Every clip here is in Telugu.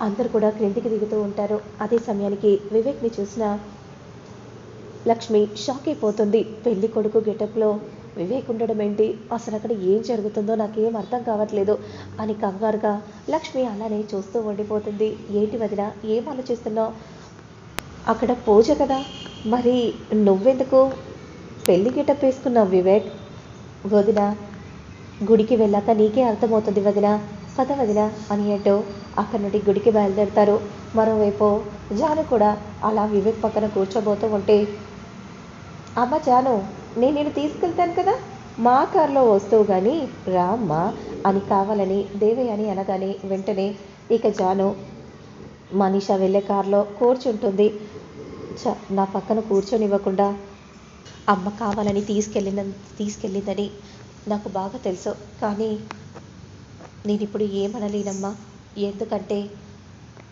అందరు కూడా క్రిందికి దిగుతూ ఉంటారు. అదే సమయానికి వివేక్ని చూసిన లక్ష్మి షాక్ అయిపోతుంది. పెళ్ళి కొడుకు గెటప్లో వివేక్ ఉండడం ఏంటి? అసలు అక్కడ ఏం జరుగుతుందో నాకేం అర్థం కావట్లేదు అని కంగారుగా లక్ష్మి అలానే చూస్తూ ఉండిపోతుంది. ఏంటి వదిన ఏం ఆలోచిస్తున్నావు? అక్కడ పూజ కదా? మరి నువ్వెందుకు పెళ్ళి గెటప్ వేసుకున్నావు వివేక్? వదిన గుడికి వెళ్ళాక నీకే అర్థమవుతుంది వదిన. పద వదిన అని అంటూ అక్కడి నుండి గుడికి బయలుదేరుతారు. మరోవైపు జాను కూడా అలా వివేక్ పక్కన కూర్చోబోతూ ఉంటే అమ్మ జాను నేను నేను తీసుకెళ్తాను కదా? మా కారులో వస్తువు కానీ రామ్మా అని కావాలని దేవి అని అనగానే వెంటనే ఇక జాను మనీషా వెళ్ళే కారులో కూర్చుంటుంది. చ నా పక్కన కూర్చొనివ్వకుండా అమ్మ కావాలని తీసుకెళ్ళిన తీసుకెళ్ళిందని నాకు బాగా తెలుసు. కానీ నేను ఇప్పుడు ఏమనలేనమ్మా. ఎందుకంటే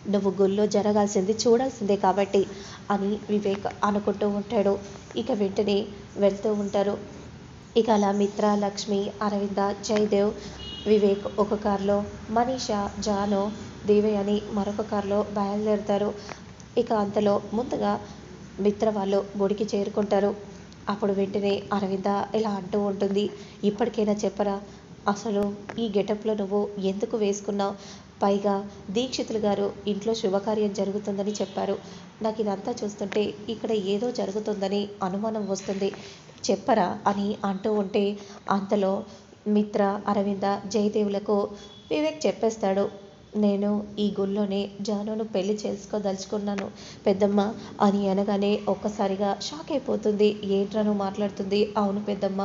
నువ్వు గుళ్ళో జరగాల్సింది చూడాల్సిందే కాబట్టి అని వివేక్ అనుకుంటూ ఉంటాడు. ఇక వెంటనే వెళ్తూ ఉంటారు. ఇక అలా మిత్ర లక్ష్మి అరవింద జయదేవ్ వివేక్ ఒక కారులో మనీషా జాను దేవయ్య అని మరొక కారులో బయలుదేరుతారు. ఇక అంతలో ముందుగా మిత్ర వాళ్ళు గుడికి చేరుకుంటారు. అప్పుడు వెంటనే అరవింద ఇలా అంటూ ఉంటుంది. ఇప్పటికైనా చెప్పరా? అసలు ఈ గెటప్లో నువ్వు ఎందుకు వేసుకున్నావు? పైగా దీక్షితులు గారు ఇంట్లో శుభకార్యం జరుగుతుందని చెప్పారు. నాకు ఇదంతా చూస్తుంటే ఇక్కడ ఏదో జరుగుతుందని అనుమానం వస్తుంది. చెప్పరా అని అంటూ ఉంటే అంతలో మిత్ర అరవింద జయదేవులకు వివేక్ చెప్పేస్తాడు. నేను ఈ గుళ్ళోనే జానును పెళ్ళి చేసుకోదలుచుకున్నాను. పెద్దమ్మ అని అనగానే ఒక్కసారిగా షాక్ అయిపోతుంది. ఏంట్రను మాట్లాడుతుంది? అవును పెద్దమ్మ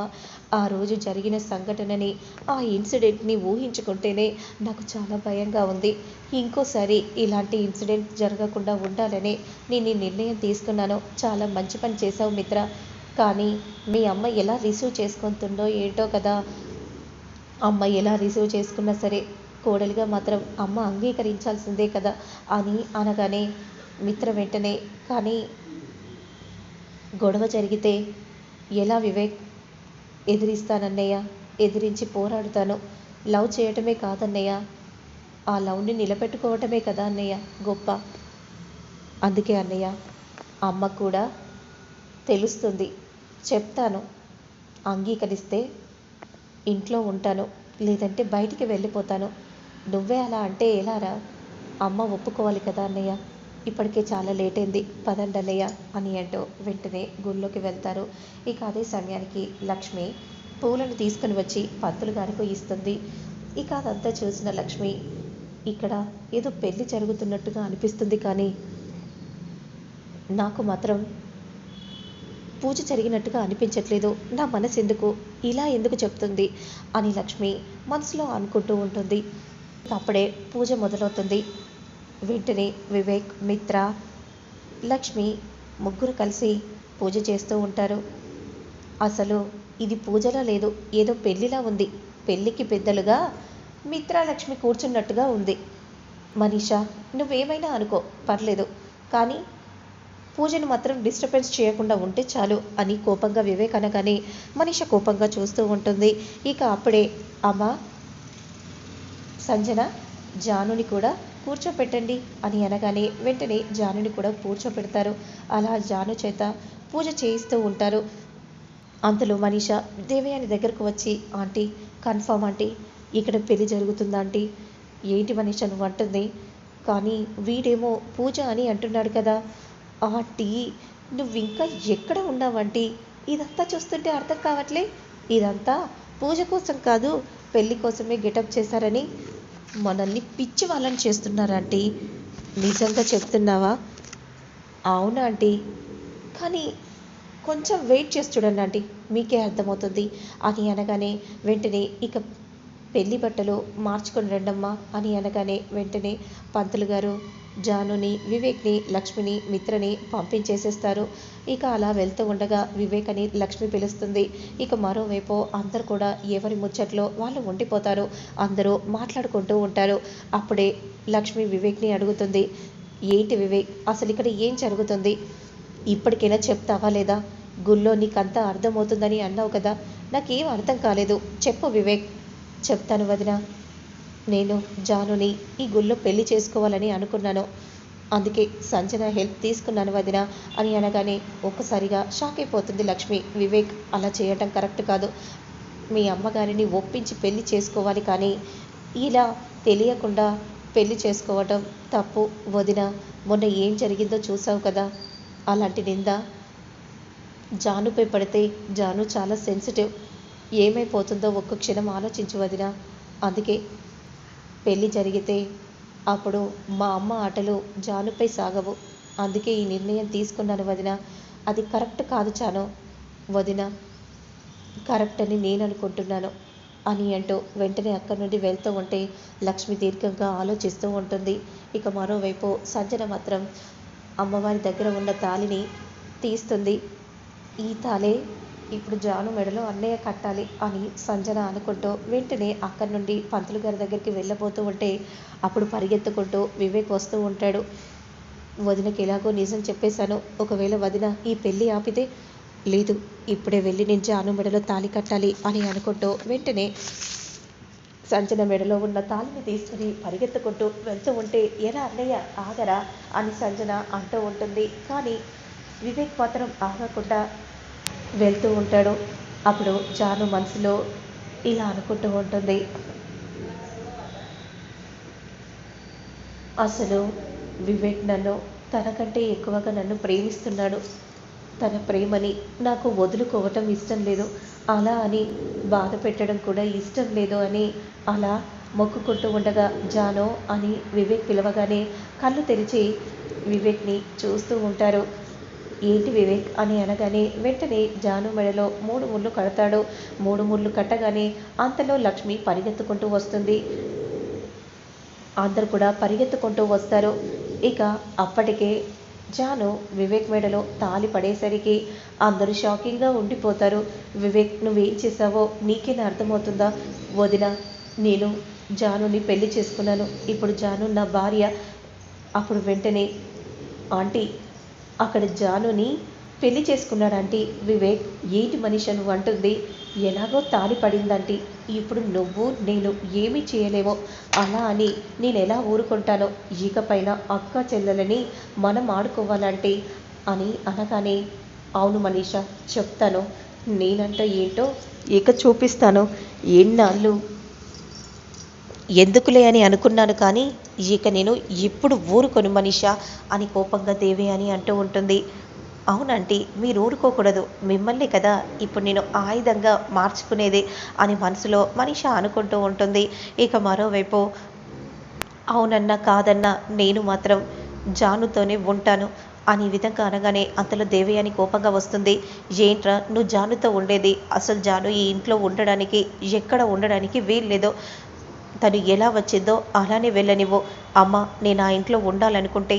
ఆ రోజు జరిగిన సంఘటనని ఆ ఇన్సిడెంట్ని ఊహించుకుంటేనే నాకు చాలా భయంగా ఉంది. ఇంకోసారి ఇలాంటి ఇన్సిడెంట్ జరగకుండా ఉండాలని నేను ఈ నిర్ణయం తీసుకున్నాను. చాలా మంచి పని చేశావు మిత్ర. కానీ మీ అమ్మ ఎలా రిసీవ్ చేసుకుంటుందో ఏంటో కదా. అమ్మ ఎలా రిసీవ్ చేసుకున్నా సరే కోడలిగా మాత్రం అమ్మ అంగీకరించాల్సిందే కదా అని అనగానే మిత్ర వెంటనే కానీ గొడవ జరిగితే ఎలా వివేక్? ఎదిరిస్తానన్నయ్య ఎదిరించి పోరాడుతాను. లవ్ చేయటమే కాదన్నయ్య. ఆ లవ్ని నిలబెట్టుకోవటమే కదా అన్నయ్య గొప్ప. అందుకే అన్నయ్య అమ్మ కూడా తెలుస్తుంది. చెప్తాను. అంగీకరిస్తే ఇంట్లో ఉంటాను. లేదంటే బయటికి వెళ్ళిపోతాను. నువ్వే అలా అంటే ఎలారా? అమ్మ ఒప్పుకోవాలి కదా అన్నయ్య? ఇప్పటికే చాలా లేట్ అయింది. పదండి అన్నయ్య అని అంటూ వెంటనే గుళ్ళోకి వెళ్తారు. ఇక అదే సమయానికి లక్ష్మి పూలను తీసుకుని వచ్చి పంతులు గారికి ఇస్తుంది. ఇక అదంతా చూసిన లక్ష్మి ఇక్కడ ఏదో పెళ్ళి జరుగుతున్నట్టుగా అనిపిస్తుంది కానీ నాకు మాత్రం పూజ జరిగినట్టుగా అనిపించట్లేదు. నా మనసు ఎందుకు ఇలా ఎందుకు చెప్తుంది? అని లక్ష్మి మనసులో అనుకుంటూ ఉంటుంది. అప్పుడే పూజ మొదలవుతుంది. వెంటనే వివేక్ మిత్ర లక్ష్మి ముగ్గురు కలిసి పూజ చేస్తూ ఉంటారు. అసలు ఇది పూజలా లేదు? ఏదో పెళ్ళిలా ఉంది. పెళ్ళికి పెద్దలుగా మిత్ర లక్ష్మి కూర్చున్నట్టుగా ఉంది. మనీషా నువ్వేమైనా అనుకో. పర్లేదు. కానీ పూజను మాత్రం డిస్టర్బెన్స్ చేయకుండా ఉంటే చాలు అని కోపంగా వివేక్ అనగానే మనిష కోపంగా చూస్తూ ఉంటుంది. ఇక అప్పుడే అమ్మ సంజన జానుని కూడా కూర్చోపెట్టండి అని అనగానే వెంటనే జానుని కూడా కూర్చోపెడతారు. అలా జాను చేత పూజ చేయిస్తూ ఉంటారు. అంతలో మనీష దేవయాని దగ్గరకు వచ్చి ఆంటీ కన్ఫర్మ్ ఆంటీ ఇక్కడ పెళ్ళి జరుగుతుందా ఆంటీ. ఏంటి మనీష నువ్వు అంటుంది. కానీ వీడేమో పూజ అని అంటున్నాడు కదా. ఆంటీ నువ్వు ఇంకా ఎక్కడ ఉన్నావంటీ ఇదంతా చూస్తుంటే అర్థం కావట్లే. ఇదంతా పూజ కోసం కాదు పెళ్ళి కోసమే గెటప్ చేశారని మనల్ని పిచ్చి వాళ్ళని చేస్తున్నారంటీ నిజంగా చెప్తున్నావా? అవునా ఆంటీ? కానీ కొంచెం వెయిట్ చేసి చూడండి ఆంటీ. మీకే అర్థమవుతుంది. అని అనగానే వెంటనే ఇక పెళ్ళి బట్టలు మార్చుకొని రండమ్మా అని అనగానే వెంటనే పంతులు గారు జానుని వివేక్ని లక్ష్మిని మిత్రని పంపించేసేస్తారు. ఇక అలా వెళ్తూ ఉండగా వివేక్ అని లక్ష్మి పిలుస్తుంది. ఇక మరోవైపు అందరు కూడా ఎవరి ముచ్చట్లో వాళ్ళు ఉండిపోతారు. అందరూ మాట్లాడుకుంటూ ఉంటారు. అప్పుడే లక్ష్మి వివేక్ని అడుగుతుంది. ఏంటి వివేక్ అసలు ఇక్కడ ఏం జరుగుతుంది? ఇప్పటికైనా చెప్తావా లేదా? గుళ్ళో నీకంతా అర్థమవుతుందని అన్నావు కదా? నాకేం అర్థం కాలేదు. చెప్పు వివేక్. చెప్తాను వదిన. నేను జానుని ఈ గుళ్ళో పెళ్ళి చేసుకోవాలని అనుకున్నాను. అందుకే సంజన హెల్ప్ తీసుకున్నాను వదిన అని అనగానే ఒక్కసారిగా షాక్ అయిపోతుంది లక్ష్మి. వివేక్ అలా చేయటం కరెక్ట్ కాదు. మీ అమ్మగారిని ఒప్పించి పెళ్ళి చేసుకోవాలి కానీ ఇలా తెలియకుండా పెళ్ళి చేసుకోవటం తప్పు వదిన. మొన్న ఏం జరిగిందో చూసావు కదా? అలాంటి నింద? జానుపై పడితే జాను చాలా సెన్సిటివ్. ఏమైపోతుందో ఒక్క క్షణం ఆలోచించు వదిన. అందుకే పెళ్ళి జరిగితే అప్పుడు మా అమ్మ ఆటలు జానుపై సాగవు. అందుకే ఈ నిర్ణయం తీసుకున్నాను వదిన. అది కరెక్ట్ కాదు చాను. వదిన కరెక్ట్ అని నేను అనుకుంటున్నాను అని అంటూ వెంటనే అక్కడి నుండి వెళ్తూ ఉంటే లక్ష్మి దీర్ఘంగా ఆలోచిస్తూ ఉంటుంది. ఇక మరోవైపు సంజన మాత్రం అమ్మవారి దగ్గర ఉన్న తాలిని తీస్తుంది. ఈ తాలే ఇప్పుడు జాను మెడలో అన్నయ్య కట్టాలి అని సంజన అనుకుంటూ వెంటనే అక్కడి నుండి పంతులు గారి దగ్గరికి వెళ్ళబోతూ ఉంటే అప్పుడు పరిగెత్తుకుంటూ వివేక్ వస్తూ ఉంటాడు. వదినకి ఎలాగో నిజం చెప్పేశాను. ఒకవేళ వదిన ఈ పెళ్ళి ఆపితే లేదు ఇప్పుడే వెళ్ళి నేను జాను మెడలో తాళి కట్టాలి అని అనుకుంటూ వెంటనే సంచన మెడలో ఉన్న తాళిని తీసుకుని పరిగెత్తుకుంటూ వెళ్తూ ఉంటే ఎలా అన్నయ్య ఆగరా అని సంజన అంటూ ఉంటుంది. కానీ వివేక్ మాత్రం ఆగకుండా వెళ్తూ ఉంటాడు. అప్పుడు జాను మనసులో ఇలా అనుకుంటూ ఉంటుంది. అసలు వివేక్ నన్ను తనకంటే ఎక్కువగా నన్ను ప్రేమిస్తున్నాడు. తన ప్రేమని నాకు వదులుకోవటం ఇష్టం లేదు. అలా అని బాధ పెట్టడం కూడా ఇష్టం లేదు అని అలా మొక్కుకుంటూ ఉండగా జానో అని వివేక్ పిలవగానే కళ్ళు తెరిచి వివేక్ని చూస్తూ ఉంటారు. ఏంటి వివేక్ అని అనగానే వెంటనే జాను మెడలో మూడు ముళ్ళు కడతాడు. మూడు ముళ్ళు కట్టగానే అంతలో లక్ష్మి పరిగెత్తుకుంటూ వస్తుంది. అందరు కూడా పరిగెత్తుకుంటూ వస్తారు. ఇక అప్పటికే జాను వివేక్ మెడలో తాలి పడేసరికి అందరూ షాకింగ్గా ఉండిపోతారు. వివేక్ నువ్వేం చేసావో నీకేనా అర్థమవుతుందా? వదిన నేను జానుని పెళ్ళి చేసుకున్నాను. ఇప్పుడు జాను నా భార్య. అప్పుడు వెంటనే ఆంటీ అక్కడ జానుని పెళ్ళి చేసుకున్నాడంటే వివేక్ ఏంటి మనిషి నువ్వు అంటుంది. ఎలాగో తాడిపడిందంటి ఇప్పుడు నువ్వు నేను ఏమీ చేయలేమో. అలా అని నేను ఎలా ఊరుకుంటానో ఇకపైన అక్క చెల్లెలని మనం ఆడుకోవాలంటే అని అనగానే అవును మనీష చెప్తాను. నేనంట ఏంటో? ఇక చూపిస్తాను. ఎన్నాళ్ళు ఎందుకులే అని అనుకున్నాను కానీ ఇక నేను ఇప్పుడు ఊరుకొను మనిషా అని కోపంగా దేవి అని అంటూ ఉంటుంది. అవునంటీ మీరు ఊరుకోకూడదు. మిమ్మల్ని కదా ఇప్పుడు నేను ఆయుధంగా మార్చుకునేది అని మనసులో మనిష అనుకుంటూ ఉంటుంది. ఇక మరోవైపు అవునన్నా కాదన్నా నేను మాత్రం జానుతోనే ఉంటాను అని విధంగా అనగానే అంతలో దేవయాని కోపంగా వస్తుంది. ఏంట్రా నువ్వు జానుతో ఉండేది? అసలు జాను ఈ ఇంట్లో ఉండడానికి ఎక్కడ ఉండడానికి వీల్లేదో. తను ఎలా వచ్చిందో అలానే వెళ్ళనివ్వు. అమ్మ నేను ఆ ఇంట్లో ఉండాలనుకుంటే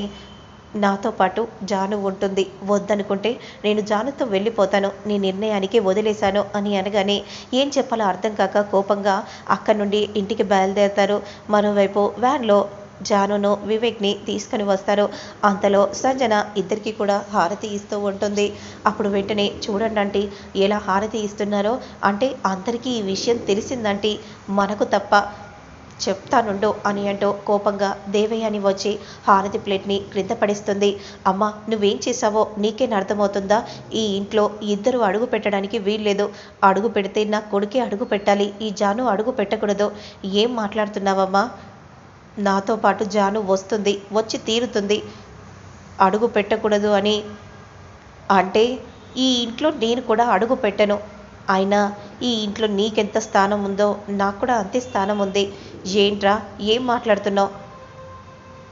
నాతో పాటు జాను ఉంటుంది. వద్దనుకుంటే నేను జానుతో వెళ్ళిపోతాను. నీ నిర్ణయానికి వదిలేశాను అని అనగానే ఏం చెప్పాలో అర్థం కాక కోపంగా అక్కడి నుండి ఇంటికి బయలుదేరతారు. మరోవైపు వ్యాన్లో జానును వివేక్ని తీసుకుని వస్తారు. అంతలో సంజన ఇద్దరికి కూడా హారతి ఇస్తూ ఉంటుంది. అప్పుడు వెంటనే చూడండి అంటే ఎలా హారతి ఇస్తున్నారో. అంటే అందరికీ ఈ విషయం తెలిసిందంటే మనకు తప్ప చెప్తానుండు అని అంటూ కోపంగా దేవయ్యని వచ్చి హారతి ప్లేట్ని క్రింద పడిస్తుంది. అమ్మ నువ్వేం చేసావో నీకేం అర్థమవుతుందా? ఈ ఇంట్లో ఇద్దరు అడుగు పెట్టడానికి వీల్లేదు. అడుగు పెడితే నా కొడుకే అడుగు పెట్టాలి. ఈ జాను అడుగు పెట్టకూడదు. ఏం మాట్లాడుతున్నావమ్మా? నాతో పాటు జాను వస్తుంది వచ్చి తీరుతుంది. అడుగు పెట్టకూడదు అని అంటే ఈ ఇంట్లో నేను కూడా అడుగు పెట్టను. అయినా ఈ ఇంట్లో నీకెంత స్థానం ఉందో నాకు కూడా అంతే స్థానం ఉంది. ఏంట్రా? ఏం మాట్లాడుతున్నావు?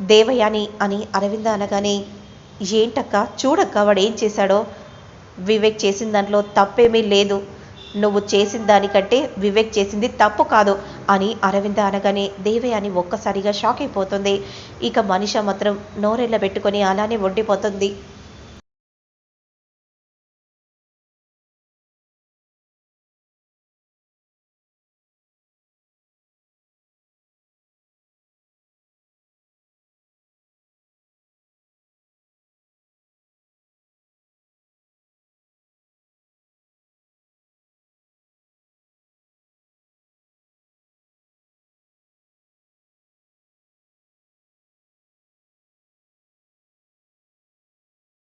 దేవయాని అని అరవింద అనగానే ఏంటక్క? చూడక్క? వాడు ఏం చేశాడో? వివేక్ చేసిన దాంట్లో తప్పేమీ లేదు. నువ్వు చేసిన దానికంటే వివేక్ చేసింది తప్పు కాదు అని అరవింద అనగానే దేవయాని ఒక్కసారిగా షాక్ అయిపోతుంది. ఇక మనిష మాత్రం నోరెళ్ళ పెట్టుకొని అలానే వండిపోతుంది